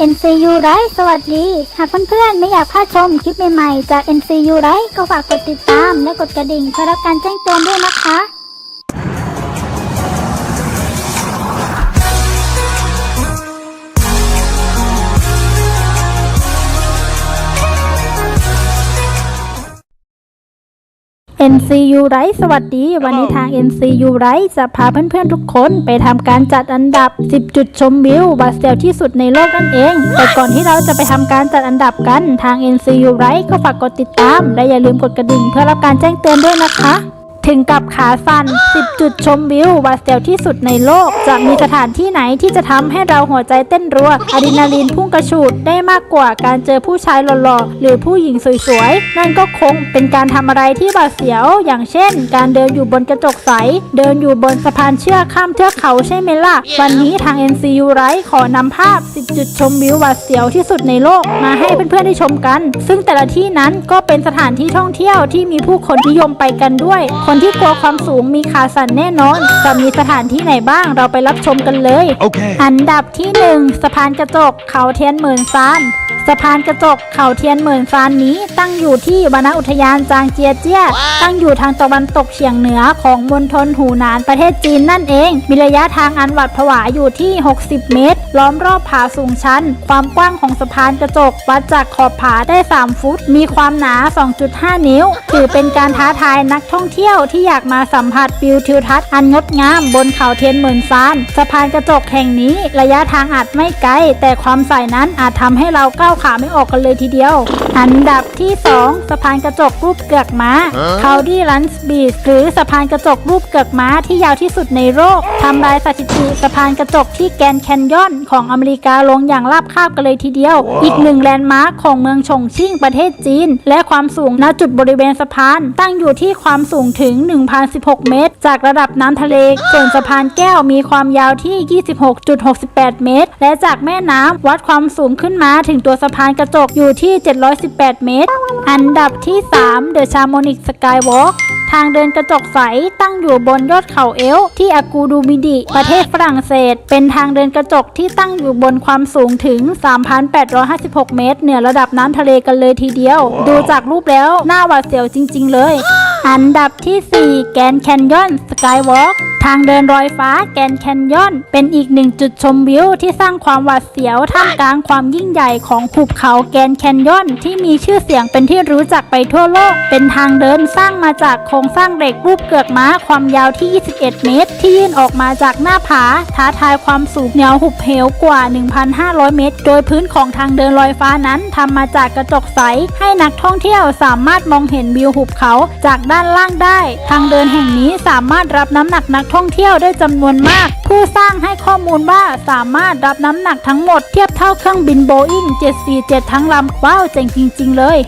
NCU ไรสวัสดี หากเพื่อนๆไม่อยากพลาดชมคลิปใหม่ๆ จาก NCU ไรก็ฝากกดติดตามและกดกระดิ่งเพื่อรับการแจ้งเตือนด้วยนะคะ NCU ไรสวัสดี วันนี้ทาง NCU ไรจะพาเพื่อนๆทุกคนไปทำการจัดอันดับ 10 จุดชมวิวบาสเซลที่สุดในโลกนั่นเอง แต่ก่อนที่เราจะไปทำการจัดอันดับกันทาง NCU ไรก็ฝากกดติดตาม และอย่าลืมกดกระดิ่งเพื่อรับการแจ้งเตือนด้วยนะคะ ถึงกับขาสั่น10 จุดชมวิวบาสเซลที่สุดในโลก จะมีสถานที่ไหนที่จะทำให้เราหัวใจเต้นรัวอะดรีนาลีนพุ่งกระฉูดได้มากกว่าการเจอผู้ชายหล่อๆ หรือผู้หญิงสวยๆ นั่นก็คงเป็นการทำอะไรที่บาดเสียว อย่างเช่น การเดินอยู่บนกระจกใส เดินอยู่บนสะพานเชือกข้ามเทือกเขาใช่ไหมล่ะ วันนี้ทาง NCU ไรขอนำภาพ 10 จุดชมวิวบาดเสียวที่สุดในโลกมาให้เพื่อนๆได้ชมกัน ซึ่งแต่ละที่นั้นก็เป็นสถานที่ท่องเที่ยวที่มีผู้คนนิยมไปกันด้วยคนที่กลัวความสูงมีขาสั่นแน่นอน จะมีสถานที่ไหนบ้างเราไปรับชมกันเลย Okay. อันดับที่ 1 สะพานกระจกเขาเทียนหมื่นซาน สะพานกระจกเขาเทียนหมื่นซานนี้ตั้งอยู่ที่วนอุทยานจางเจียเจี้ย ตั้งอยู่ทางตะวันตกเฉียงเหนือของมณฑลหูหนานประเทศจีนนั่นเอง มีระยะทางอันหวัดผวาอยู่ที่ 60 เมตร ล้อมรอบผาสูงชัน ความกว้างของสะพานกระจก วัดจากขอบผาได้ 3 ฟุต มีความหนา 2.5 นิ้ว ถือเป็นการท้าทายนักท่องเที่ยวที่อยากมาสัมผัสวิวทิวทัศน์อันงดงามบนเขาเทียนหมื่นซาน สะพานกระจกแห่งนี้ ระยะทางอาจไม่ไกลแต่ความใส่นั้นอาจทำให้เราก้าวขาไม่ออกกันเลยทีเดียว อันดับที่ 2 สะพานกระจกรูปเกือกม้าคาวดี้ลันส์บีชหรือสะพานกระจกรูปเกือกม้าที่ยาวที่สุดในโลกทำลายสถิติสะพานกระจกที่แกรนด์แคนยอนของอเมริกาลงอย่างราบคาบกันเลยทีเดียว อีกหนึ่งแลนด์มาร์คของเมืองฉงชิ่งประเทศจีน และความสูงณจุดบริเวณสะพาน ตั้งอยู่ที่ความสูงถึง 1,016 เมตร จากระดับน้ำทะเล ส่วนสะพานแก้วมีความยาวที่ 26.68 เมตร และจากแม่น้ำวัดความสูงขึ้นมาถึงตัวสะพานกระจกอยู่ที่ 718 เมตร อันดับที่ 3 The Chamonix Skywalk ทางเดินกระจกใสตั้งอยู่บนยอดเขาเอลป์ที่อากูดูมิดิ ประเทศฝรั่งเศส เป็นทางเดินกระจกที่ตั้งอยู่บนความสูงถึง 3,856 เมตร เหนือระดับน้ำทะเลกันเลยทีเดียวดูจากรูปแล้ว หน้าหวาดเสียวจริง ๆ เลย อันดับที่ 4 แกนแคนยอนสกายวอล์ก ทางเดินรอยฟ้าแกนแคนยอน เป็นอีกหนึ่งจุดชมวิวที่สร้างความหวาดเสียวท่ามกลางความยิ่งใหญ่ของหุบเขาแกนแคนยอน ที่มีชื่อเสียงเป็นที่รู้จักไปทั่วโลก เป็นทางเดินสร้างมาจากโครงสร้างเหล็กรูปเกือกม้าความยาวที่ 21 เมตร ที่ยื่นออกมาจากหน้าผา ท้าทายความสูงเหนือหุบเหวกว่า 1,500 เมตร โดยพื้นของทางเดินลอยฟ้านั้นทำมาจากกระจกใส ให้นักท่องเที่ยวสามารถมองเห็นวิวหุบเขาจากด้านล่างได้ ทางเดินแห่งนี้สามารถรับน้ำหนักนักท่องเที่ยวได้จำนวนมาก ผู้สร้างให้ข้อมูลว่าสามารถรับน้ำหนักทั้งหมดเทียบเท่าเครื่องบินโบอิง747 ทั้งลำว้าวเจ๋งจริง ๆ เลย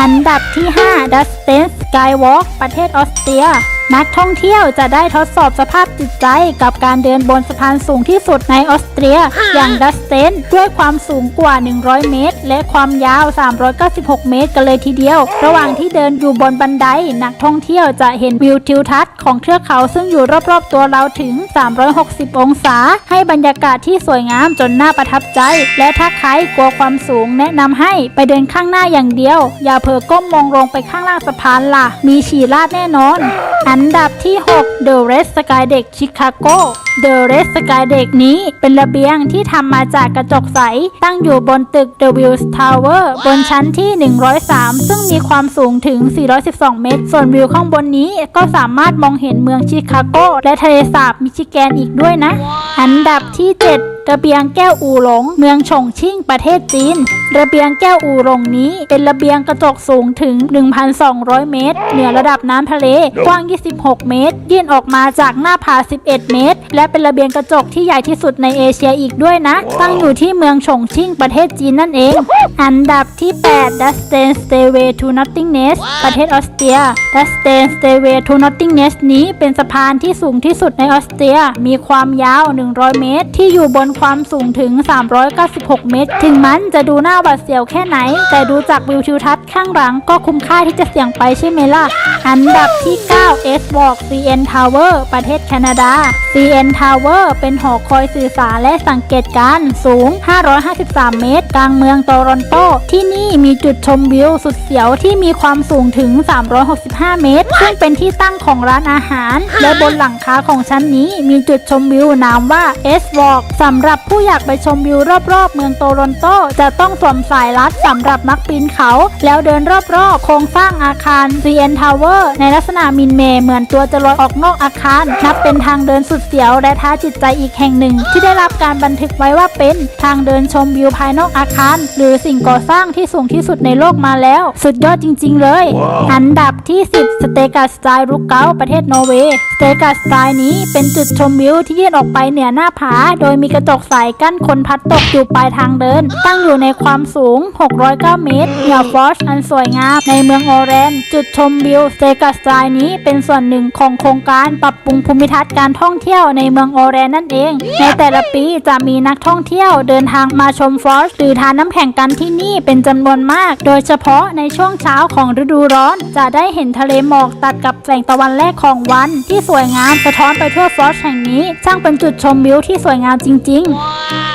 อันดับที่ 5 d u s t e n Skywalk ประเทศออสเตรีย นักท่องเที่ยวจะได้ทดสอบสภาพจิตใจกับการเดินบนสะพานสูงที่สุดในออสเตรีย อย่างดัสเตนด้วยความสูงกว่า 100 เมตร และความยาว 396 เมตรกันเลยทีเดียว ระหว่างที่เดินอยู่บนบันได นักท่องเที่ยวจะเห็นวิวทิวทัศน์ของเทือกเขาซึ่งอยู่รอบๆตัวเราถึง 360 องศา ให้บรรยากาศที่สวยงามจนน่าประทับใจ และถ้าใครกลัวความสูงแนะนำให้ไปเดินข้างหน้าอย่างเดียว อย่าเผลอก้มมองลงไปข้างล่างสะพานล่ะ มีฉี่ลาดแน่นอนอันดับที่ 6 The Red Sky Deck Chicago The Red Sky Deck นี้เป็นระเบียงที่ทำมาจากกระจกใส ตั้งอยู่บนตึก The Wills Tower บนชั้นที่ 103 ซึ่งมีความสูงถึง 412 เมตร ส่วนวิวข้างบนนี้ก็สามารถมองเห็นเมืองชิคาโกและทะเลสาบมิชิแกนอีกด้วยนะ อันดับที่ 7 ระเบียงแก้วอู่หลง เมืองฉงชิ่งประเทศจีน ระเบียงแก้วอู่หลงนี้ เป็นระเบียงกระจกสูงถึง 1,200 เมตร เหนือระดับน้ำทะเล กว้าง 26 เมตร ยื่นออกมาจากหน้าผา 11 เมตร และเป็นระเบียงกระจกที่ใหญ่ที่สุดในเอเชียอีกด้วยนะ ตั้งอยู่ที่เมืองฉงชิ่งประเทศจีนนั่นเอง อันดับที่ 8 Dustin Stairway to Nothingness ประเทศออสเตรีย Dustin Stairway to Nothingness นี้เป็นสะพานที่สูงที่สุดในออสเตรีย มีความยาว 100 เมตร ที่อยู่บนความสูงถึง 396 เมตร ถึงมันจะดูหน้าหวาดเสียวแค่ไหน แต่ดูจากวิวทิวทัศน์ข้างหลังก็คุ้มค่าที่จะเสี่ยงไปใช่ไหมล่ะ อันดับที่ 9 S Walk CN Tower ประเทศแคนาดา CN Tower เป็นหอคอยสื่อสารและสังเกตการณ์สูง 553 เมตร กลางเมืองโตรอนโต ที่นี่มีจุดชมวิวสุดเสียวที่มีความสูงถึง 365 เมตร ซึ่งเป็นที่ตั้งของร้านอาหาร และบนหลังคาของชั้นนี้มีจุดชมวิวนามว่า S Walk สำหรับผู้อยากไปชมวิวรอบๆ เมืองโตรอนโต จะต้องสวมสายรัดสำหรับนักปีนเขา แล้วเดินรอบๆ โครงสร้างอาคาร CN Tower ในลักษณะมินเมเหมือนตัวจะลอยออกนอกอาคาร นับเป็นทางเดินสุดเสียวและท้าจิตใจอีกแห่งหนึ่ง ที่ได้รับการบันทึกไว้ว่าเป็นทางเดินชมวิวภายนอกอาคาร หรือสิ่งก่อสร้างที่สูงที่สุดในโลกมาแล้ว สุดยอดจริง ๆ เลย อันดับที่ 10 สเตกัสสไตล์รุกเกาประเทศนอร์เวย์สเตกัสสไตล์นี้เป็นจุดชมวิวที่ยื่นออกไปเหนือหน้าผา โดยมีกระจกกใสกั้นคนพัดตกอยู่ปลายทางเดิน ตั้งอยู่ในความสูง 609 เมตรเหนือฟอชอันสวยงามในเมืองโอเรน จุดชมวิวเตกัสสไตล์นี้เป็นส่วนหนึ่งของโครงการปรับปรุงภูมิทัศน์การท่องเที่ยวในเมืองโอเรนนั่นเอง ในแต่ละปีจะมีนักท่องเที่ยวเดินทางมาชมฟอชหรือทานน้ำแข็งกันที่นี่เป็นจำนวนมาก โดยเฉพาะในช่วงเช้าของฤดูร้อน จะได้เห็นทะเลหมอกตัดกับแสงตะวันแรกของวัน ที่สวยงามสะท้อนไปทั่วฟอชแห่งนี้ ช่างเป็นจุดชมวิวที่สวยงามจริงๆ